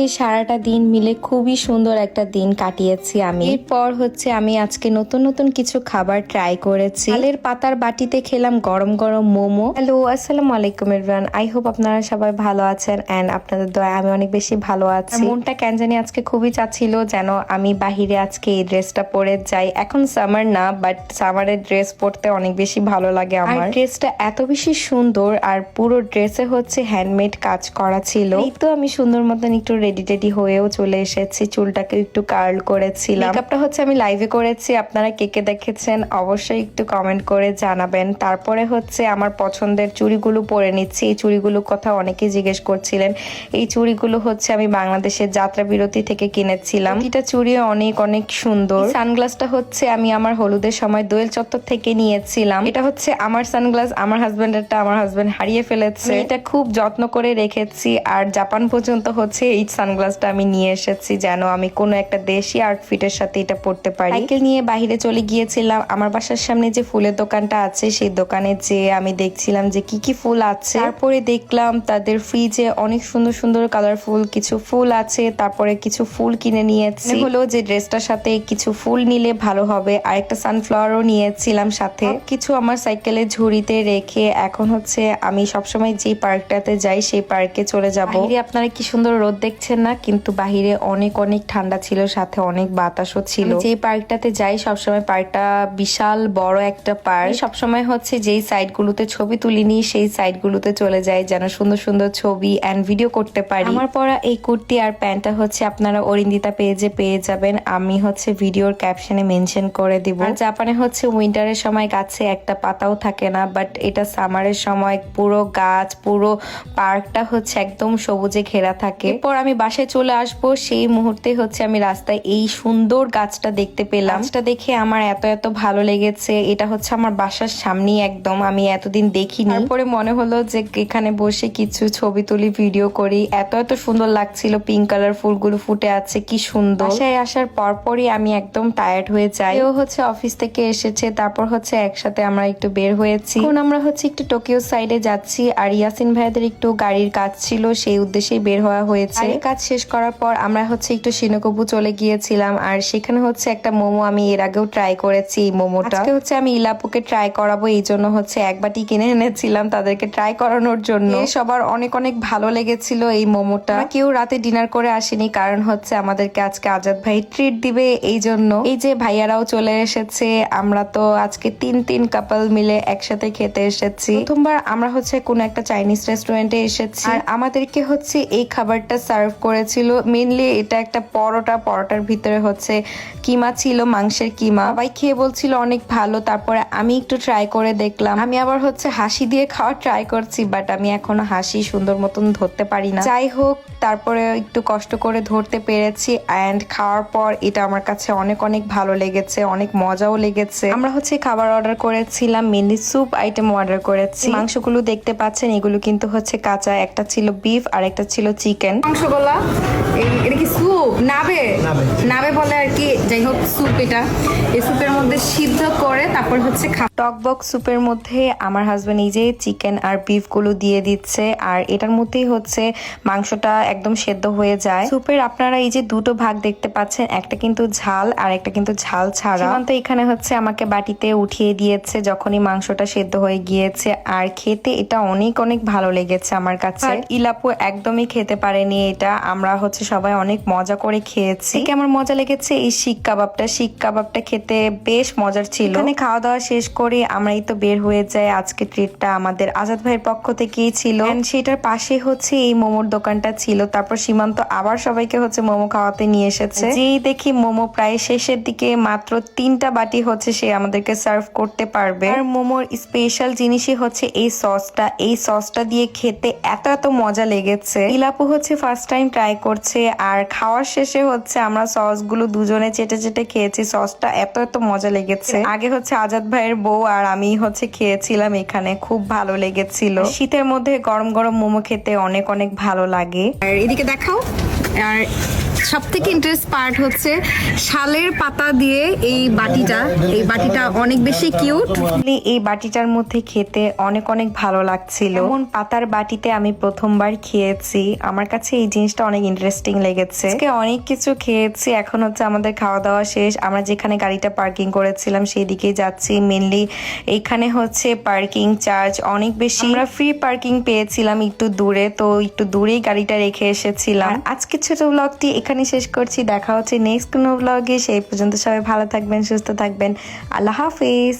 আজকে সারাটা দিন মিলে খুবই সুন্দর একটা দিন কাটিয়েছি আমি। এরপর হচ্ছে আমি আজকে নতুন নতুন কিছু খাবার ট্রাই করেছি। চালের পাতার বাটিতে খেলাম গরম গরম মোমো। হ্যালো আসসালামু আলাইকুম এভরিওয়ান আই হোপ আপনারা সবাই ভালো আছেন এন্ড আপনাদের দয়া, আমি অনেক বেশি ভালো আছি। মনটা কেন জানি আজকে খুবই চাচ্ছিল যেন আমি বাহিরে আজকে এই ড্রেসটা পরে যাই। এখন সামার না বাট সামারের ড্রেস পরতে অনেক বেশি ভালো লাগে আমার। ড্রেসটা এত বেশি সুন্দর, আর পুরো ড্রেসে হচ্ছে হ্যান্ডমেড কাজ করা ছিল। এই তো আমি সুন্দর মতন একটু রেডি টেডি হয়েও চলে এসেছি। চুলটাকে একটু কার্ল করেছিলাম। মেকআপটা হচ্ছে আমি লাইভে করেছি। আপনারা কে কে দেখেছেন অবশ্যই একটু কমেন্ট করে জানাবেন। তারপরে হচ্ছে আমার পছন্দের চুড়িগুলো পরে নিচ্ছি। এই চুড়িগুলো কথা অনেকেই জিজ্ঞেস করছিলেন। এই চুড়িগুলো হচ্ছে আমি বাংলাদেশের যাত্রা বিরতি থেকে কিনেছিলাম। এটা চুড়ি অনেক অনেক সুন্দর। সানগ্লাসটা হচ্ছে আমি আমার হলুদের সময় দোয়েল চত্বর থেকে নিয়েছিলাম। এটা হচ্ছে আমার সানগ্লাস আমার হাজবেন্ডেরটা আমার হাজবেন্ড হারিয়ে ফেলেছে। এটা খুব যত্ন করে রেখেছি। আর জাপান পর্যন্ত হচ্ছে এই সানগ্লাসটা আমি নিয়ে এসেছি যেন আমি কোনো একটা দেশি আউটফিটের সাথে এটা পরতে পারি। সাইকেল নিয়ে বাইরে চলে গিয়েছিলাম। আমার বাসার সামনে যে ফুলের দোকানটা আছে সেই দোকানে যে আমি দেখছিলাম যে কি কি ফুল আছে। তারপরে দেখলাম তাদের ফ্রিজে অনেক সুন্দর সুন্দর কালারফুল কিছু ফুল আছে। তারপরে কিছু ফুল কিনে নিয়েছি। হলো যে ড্রেসটার সাথে কিছু ফুল নিলে ভালো হবে। আর একটা সানফ্লাওয়ারও নিয়েছিলাম সাথে। কিছু আমার সাইকেলের ঝুড়িতে রেখে এখন হচ্ছে আমি সবসময় যে পার্কটাতে যাই সেই পার্কে চলে যাব। আপনারা কি সুন্দর রোদ দেখছেন না কিন্তু বাহিরে অনেক অনেক ঠান্ডা ছিল সাথে অনেক বাতাসও ছিল। যে পার্কটাতে যাই সবসময় পার্কটা বিশাল বড় একটা পার্ক। সবসময় হচ্ছে যেই সাইডগুলোতে ছবি তুলিনি সেই সাইডগুলোতে চলে যাই যেন সুন্দর সুন্দর ছবি অ্যান্ড ভিডিও করতে পারি। আমার পরা এই কুর্তি আর প্যান্টটা হচ্ছে আপনারা অরিন্দিতা পেজে পেয়ে যাবেন। আমি হচ্ছে ভিডিওর ক্যাপশনে মেনশন করে দিব। আর জাপানে হচ্ছে উইন্টারের সময় গাছে একটা পাতাও থাকে না বাট এটা সামারের সময় পুরো গাছ পুরো পার্কটা হচ্ছে একদম সবুজে ঘেরা থাকে। এরপর আমি বাসায় চলে আসব সেই মুহূর্তে হচ্ছে আমি রাস্তায় এই সুন্দর গাছটা দেখতে পেলাম। গাছটা দেখে আমার এত এত ভালো লেগেছে এটা হচ্ছে আমার বাসার সামনেই একদম আমি এতদিন দেখিনি। তারপরে মনে হলো যে এখানে বসে কিছু ছবি তুলি ভিডিও করি। এত এত সুন্দর লাগছিল পিঙ্ক কালার ফুলগুলো ফুটে আছে কি সুন্দর। বাসায় আসার পরপরই আমি একদম টায়ার্ড হয়ে যাই। ও হচ্ছে অফিস থেকে এসেছে তারপর হচ্ছে একসাথে আমরা একটু বের হয়েছি। এখন আমরা হচ্ছে একটু টোকিও সাইডে যাচ্ছি আর ইয়াসিন ভাইয়াদের একটু গাড়ির কাজ ছিল সেই উদ্দেশ্যেই বের হওয়া হয়েছে। কাজ শেষ করার পর আমরা হচ্ছে একটু সিনকবু চলে গিয়েছিলাম আর সেখানে হচ্ছে একটা মোমো আমি এর আগেও ট্রাই করেছি এই মোমোটা। আজকে হচ্ছে আমি ইলাপুকে ট্রাই করাবো এই জন্য হচ্ছে এক বাটি কিনে এনেছিলাম তাদেরকে ট্রাই করানোর জন্য। সবার অনেক অনেক ভালো লেগেছিল এই মোমোটা। কেউ রাতে ডিনার করে আসেনি কারণ হচ্ছে আমাদেরকে আজকে আজাদ ভাই ট্রিট দিবে এই জন্য। এই যে ভাইয়ারাও চলে এসেছে আমরা তো আজকে তিন তিন কাপল মিলে একসাথে খেতে এসেছি। প্রথমবার আমরা হচ্ছে কোনো একটা চাইনিজ রেস্টুরেন্টে এসেছি। আর আমাদেরকে হচ্ছে এই খাবারটা সার্ভ করেছিল। মেনলি এটা একটা পরোটা, পরোটার ভিতরে হচ্ছে কিমা ছিল, মাংসের কিমা। সবাই খেয়ে বলছিল অনেক ভালো, তারপরে আমি একটু ট্রাই করে দেখলাম। আমি আবার হচ্ছে হাসি দিয়ে খাওয়ার ট্রাই করছি বাট আমি এখনও হাসি সুন্দর মতন ধরতে পারি না। যাই হোক তারপরে একটু কষ্ট করে ধরতে পেরেছি অ্যান্ড খাওয়ার পর এটা আমার কাছে অনেক অনেক ভালো লেগেছে অনেক মজাও লেগেছে। আমরা হচ্ছে খাবার অর্ডার করেছিলাম মেনলি স্যুপ আইটেম অর্ডার করেছি। মাংসগুলো দেখতে পাচ্ছেন এগুলো কিন্তু হচ্ছে কাঁচা একটা ছিল বিফ আর একটা ছিল চিকেন মাংসগুলা এটা কি স্যুপ নাবে? নাবে। নাবে বলে আর কি যাই হোক স্যুপ এটা। এই স্যুপের মধ্যে সিদ্ধ করে তারপর হচ্ছে খা টকবক স্যুপের মধ্যে আমার যে চিকেন আর বিফগুলো দিয়ে দিচ্ছে। আর এটার মধ্যেই হচ্ছে মাংসটা একদম সেদ্ধ হয়ে যায়। স্যুপের আপনারা এই যে দুটো ভাগ দেখতে পাচ্ছেন একটা কিন্তু ঝাল আর একটা কিন্তু ঝাল ছাড়া। সীমান্ত এখানে হচ্ছে আমাকে বাটিতে উঠিয়ে দিয়েছে যখনই মাংসটা সেদ্ধ হয়ে গিয়েছে। আর খেতে এটা অনেক অনেক ভালো লেগেছে আমার কাছে। ইলাপু একদমই খেতে পারেনি এটা। আমরা হচ্ছে সবাই অনেক মজা করে খেয়েছি। আমার মজা লেগেছে এই শিক কাবাবটা। শিক কাবাবটা খেতে বেশ মজার ছিল। এখানে খাওয়া দাওয়া শেষ করে আমরাই তো বের হয়ে যাই। আজকে ট্রিটটা আমাদের আজাদ ভাইয়ের পক্ষ থেকেই ছিল। সেটার পাশে হচ্ছে এই মোমোর দোকানটা ছিল। তারপর সীমান্ত আবার সবাইকে হচ্ছে মোমো খাওয়াতে নিয়ে এসেছে। যেই দেখি মোমো প্রায় শেষের দিকে মাত্র তিনটা বাটি হচ্ছে সে আমাদেরকে সার্ভ করতে পারবে। আর মোমোর স্পেশাল জিনিসই হচ্ছে এই সসটা। এই সসটা দিয়ে খেতে এত এত মজা লেগেছে। ইলাপু হচ্ছে ফার্স্ট টাইম ট্রাই করছে আর খাওয়ার শেষে হচ্ছে আমরা সসগুলো দুজনে চেটে চেটে খেয়েছি। সসটা এত এত মজা লেগেছে। আগে হচ্ছে আজাদ ভাইয়ের বউ আর আমি হচ্ছে খেয়েছিলাম এখানে। খুব ভালো লেগেছিল। শীতের মধ্যে গরম গরম মোমো খেতে অনেক অনেক ভালো লাগে। আর এদিকে দেখাও। আর সব থেকে ইন্টারেস্ট পার্ট হচ্ছে শালের পাতা দিয়ে এই বাটিটা। এই বাটিটা অনেক বেশি কিউট এই বাটিটার মধ্যে খেতে অনেক অনেক ভালো লাগছিল। এমন। পাতার বাটিতে আমি প্রথমবার খেয়েছি। আমার কাছে এই জিনিসটা অনেক ইন্টারেস্টিং লেগেছে। আজকে অনেক কিছু খেয়েছি। এখন হচ্ছে আমাদের খাওয়া দাওয়া শেষ। আমরা যেখানে গাড়িটা পার্কিং করেছিলাম সেই দিকেই যাচ্ছি। মেনলি এখানে হচ্ছে পার্কিং চার্জ অনেক বেশি। আমরা ফ্রি পার্কিং পেয়েছিলাম একটু দূরে। তো একটু দূরেই গাড়িটা রেখে এসেছিলাম। আজকে ছোট ব্লগটি এখানে শেষ করছি। দেখা হচ্ছে নেক্সট কোনো ব্লগে সেই পর্যন্ত সবাই ভালো থাকবেন, সুস্থ থাকবেন। আল্লাহ হাফিজ।